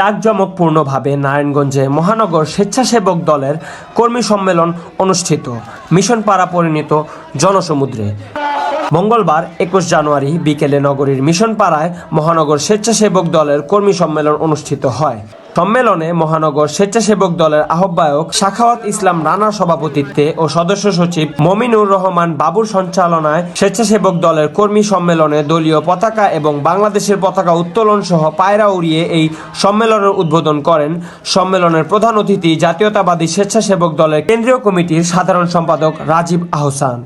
জাঁকজমকপূর্ণভাবে নারায়ণগঞ্জে মহানগর স্বেচ্ছাসেবক দলের কর্মী সম্মেলন অনুষ্ঠিত। মিশন পাড়া পরিণত জনসমুদ্রে। মঙ্গলবার একুশ জানুয়ারি বিকেলে নগরীর মিশন পাড়ায় মহানগর স্বেচ্ছাসেবক দলের কর্মী সম্মেলন অনুষ্ঠিত হয়। সম্মেলনে মহানগর স্বেচ্ছাসেবক দলের আহ্বায়ক শাখাওয়াত ইসলাম রানার সভাপতিত্বে ও সদস্য সচিব মমিনুর রহমান বাবুর সঞ্চালনায় স্বেচ্ছাসেবক দলের কর্মী সম্মেলনে দলীয় পতাকা এবং বাংলাদেশের পতাকা উত্তোলন সহ পায়রা উড়িয়ে এই সম্মেলনের উদ্বোধন করেন সম্মেলনের প্রধান অতিথি জাতীয়তাবাদী স্বেচ্ছাসেবক দলের কেন্দ্রীয় কমিটির সাধারণ সম্পাদক রাজীব আহসান।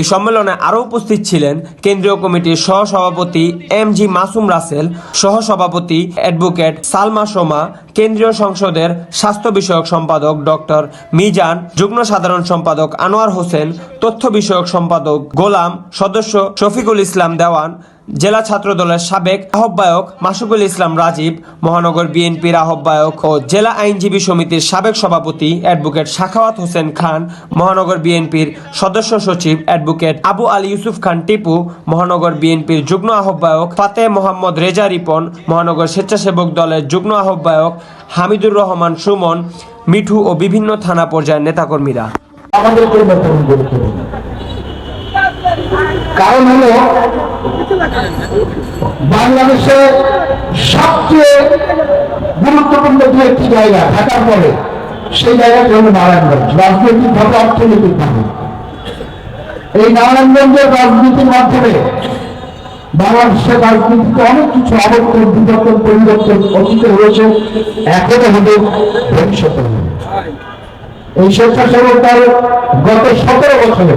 এই সম্মেলনে আরও উপস্থিত ছিলেন কেন্দ্রীয় কমিটির সহসভাপতি এম জি মাসুম রাসেল, সহসভাপতি অ্যাডভোকেট সালমা সোমা কেন্দ্রীয় সংসদের স্বাস্থ্য বিষয়ক সম্পাদক ডক্টর মিজান, যুগ্ম সাধারণ সম্পাদক আনোয়ার হোসেন, তথ্য বিষয়ক সম্পাদক গোলাম, সদস্য শফিকুল ইসলাম দেওয়ান জেলা ছাত্র দলের সাবেক আহ্বায়ক মাসুকুল ইসলাম রাজীব, মহানগর বিএনপির আহ্বায়ক ও জেলা আইনজীবী সমিতির সাবেক সভাপতি অ্যাডভোকেট শাখাওয়াত হোসেন খান, মহানগর বিএনপির সদস্য সচিব অ্যাডভোকেট আবু আলী ইউসুফ খান টিপু, মহানগর বিএনপির যুগ্ম আহ্বায়ক ফাতে মোহাম্মদ রেজা রিপন, মহানগর স্বেচ্ছাসেবক দলের যুগ্ম আহ্বায়ক হামিদুর রহমান সুমন, মিঠু ও বিভিন্ন থানা পর্যায়ের নেতাকর্মীরা। কারণ হলো বাংলাদেশে সবচেয়ে গুরুত্বপূর্ণ দু একটি জায়গা থাকার পরে, সেই জায়গাটি হলো নারায়ণগঞ্জ। রাজনৈতিক ভাবে অর্থনৈতিক ভাবে এই নারায়ণগঞ্জের রাজনীতির মাধ্যমে বাংলাদেশের রাজনীতিতে অনেক কিছু আবর্তন বিবর্তন পরিবর্তন অতীতে হয়েছে, এখনও হবে ভবিষ্যতে এই স্বেচ্ছাসেবক গত সতেরো বছরে,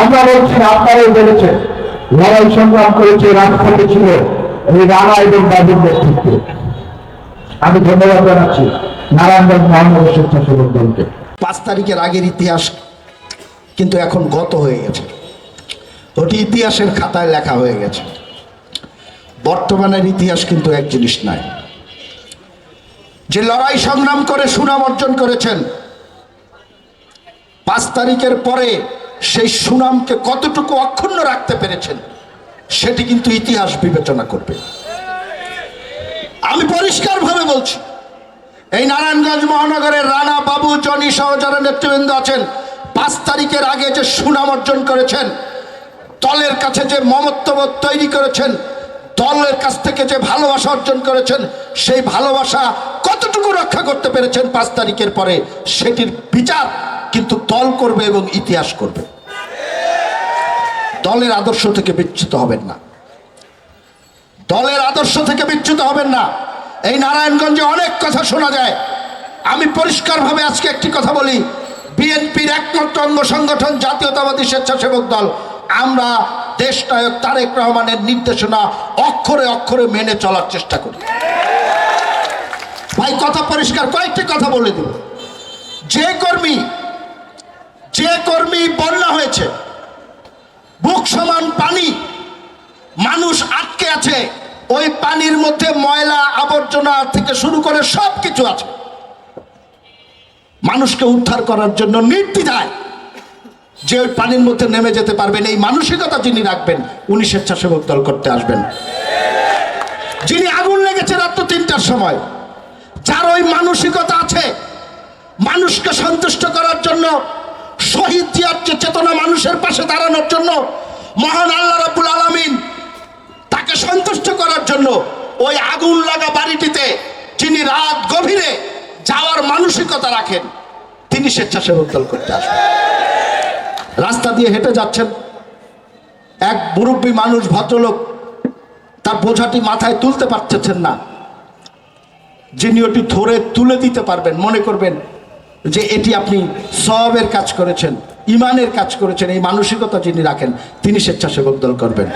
আমরা বলছি আপনারাই বলেছেন লড়াই সংগ্রাম করেছে রাজপথে ছিল এই রানা এবং বাবুর নেতৃত্বে। আমি ধন্যবাদ জানাচ্ছি নারায়ণগঞ্জ মহানগর স্বেচ্ছাসেবক দলকে। পাঁচ তারিখের আগের ইতিহাস কিন্তু এখন গত হয়ে গেছে। ওটি ইতিহাসের খাতায় লেখা হয়ে গেছে। বর্তমানের ইতিহাস কিন্তু এক জিনিস নয় যে লড়াই সংগ্রাম করে সুনাম অর্জন করেছেন, পাঁচ তারিখের পরে সেই সুনামকে কতটুকু অক্ষুণ্ণ রাখতে পেরেছেন, সেটি কিন্তু ইতিহাস বিবেচনা করবে। আমি পরিষ্কারভাবে বলছি, এই নারায়ণগঞ্জ মহানগরের রানা বাবু, জনি সহ যারা নেতৃবৃন্দ আছেন, পাঁচ তারিখের আগে যে সুনাম অর্জন করেছেন, দলের কাছে যে মমত্ববোধ তৈরি করেছেন, দলের কাছ থেকে যে ভালোবাসা অর্জন করেছেন, সেই ভালোবাসা কতটুকু রক্ষা করতে পেরেছেন পাঁচ তারিখের পরে, সেটির বিচার কিন্তু দল করবে এবং ইতিহাস করবে। দলের আদর্শ থেকে বিচ্যুত হবেন না। দলের আদর্শ থেকে বিচ্যুত হবেন না। এই নারায়ণগঞ্জে অনেক কথা শোনা যায়। আমি পরিষ্কারভাবে আজকে একটি কথা বলি। বিএনপির একমাত্র অঙ্গ সংগঠন জাতীয়তাবাদী স্বেচ্ছাসেবক দল। আমরা দেশ নায়ক তারেক রহমানের নির্দেশনা অক্ষরে অক্ষরে মেনে চলার চেষ্টা করি। ভাই, কথা পরিষ্কার, কয়েকটি কথা বলে দেব। যে কর্মী যে কর্মী বন্যা হয়েছে বুক সমান পানি। মানুষ আটকে আছে। ওই পানির মধ্যে ময়লা আবর্জনা থেকে শুরু করে সব কিছু আছে। মানুষকে উদ্ধার করার জন্য নির্দ্বিধায় যে ওই পানির মধ্যে নেমে যেতে পারবেন, এই মানসিকতা যিনি রাখবেন, উনি স্বেচ্ছাসেবক দল করতে আসবেন। যিনি আগুন লেগেছে রাত্র তিনটার সময়, যার ওই মানসিকতা আছে, মানুষকে সন্তুষ্ট করার জন্য শহীদ জিয়ার যে চেতনা মানুষের পাশে দাঁড়ানোর জন্য মহান আল্লাহ রাব্বুল আলামিন তাকে সন্তুষ্ট করার জন্য ওই আগুন লাগা বাড়িটিতে যিনি রাত গভীরে যাওয়ার মানসিকতা রাখেন, তিনি স্বেচ্ছাসেবক দল করতে আসবেন। রাস্তা দিয়ে হেঁটে যাচ্ছেন। এক মুরব্বী মানুষ, ভদ্রলোক, তার বোঝাটি মাথায় তুলতে পারতেছেন না। যিনি ওটি ধরে তুলে দিতে পারবেন, মনে করবেন যে এটি আপনি সবের কাজ করেছেন, ইমানের কাজ করেছেন, এই মানসিকতা যিনি রাখেন, তিনি স্বেচ্ছাসেবক দল করবেন।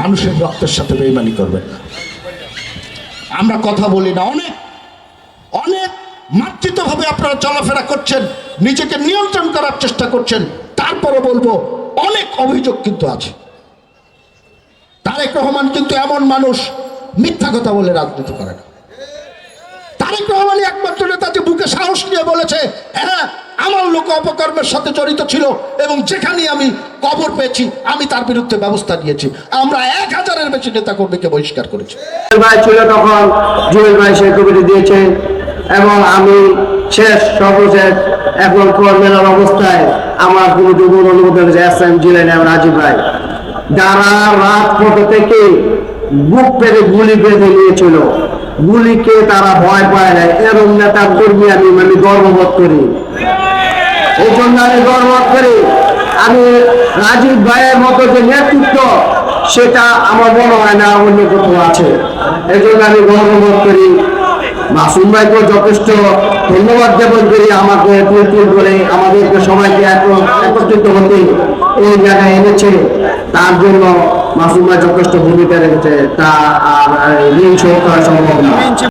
মানুষের রক্তের সাথে বেইমানি করবেন আমরা কথা বলি না, অনেক অনেক মার্জিতভাবে আপনারা চলাফেরা করছেন, নিজেকে নিয়ন্ত্রণ করার চেষ্টা করছেন তারপরে বলব, অনেক অভিযোগ কিন্তু আছে। তারেক রহমান কিন্তু এমন মানুষ, মিথ্যা কথা বলে রাজনীতি করে না তারেক রহমানই একমাত্র নেতা যে বুকে সাহস নিয়ে বলেছে হ্যাঁ আমার লোক অপকর্মের সাথে জড়িত ছিল এবং যেখানে আমি কবর পেয়েছি, আমি তার বিরুদ্ধে ব্যবস্থা নিয়েছি। আমরা এক হাজারের বেশি নেতাকর্মীকে বহিষ্কার করেছি। ছিল তখন, জুয়েল ভাই সেই কবিতা দিয়েছে এবং আমি শেষ সর্বশেষ এখন কর্মেলার অবস্থায় আমার যুবক অনুমোদন এস এম জিলেন এবং রাজীব ভাই। যারা রাত থেকে বুক পেরে গুলি বেঁধে নিয়েছিল গুলিকে তারা ভয় পায় না এরম নেতা কর্মী আমি আমি গর্ববোধ করি। এই জন্য আমি গর্ববোধ করি। আমি রাজীব ভাইয়ের মতো যে নেতৃত্ব, সেটা আমার মনে হয় না অন্য কোথাও আছে। এই জন্য আমি গর্ববোধ করি। মাসুম ভাইকে যথেষ্ট ধন্যবাদ জ্ঞাপন করি আমাকে ফুলফিল করে আমাদেরকে সবাইকে এক- একত্রিত হতে। এই জায়গায় এনেছে। তার জন্য মাসুম যথেষ্ট ভূমিকা রেখেছে তা আর ঋণ শোধ করা সম্ভব না।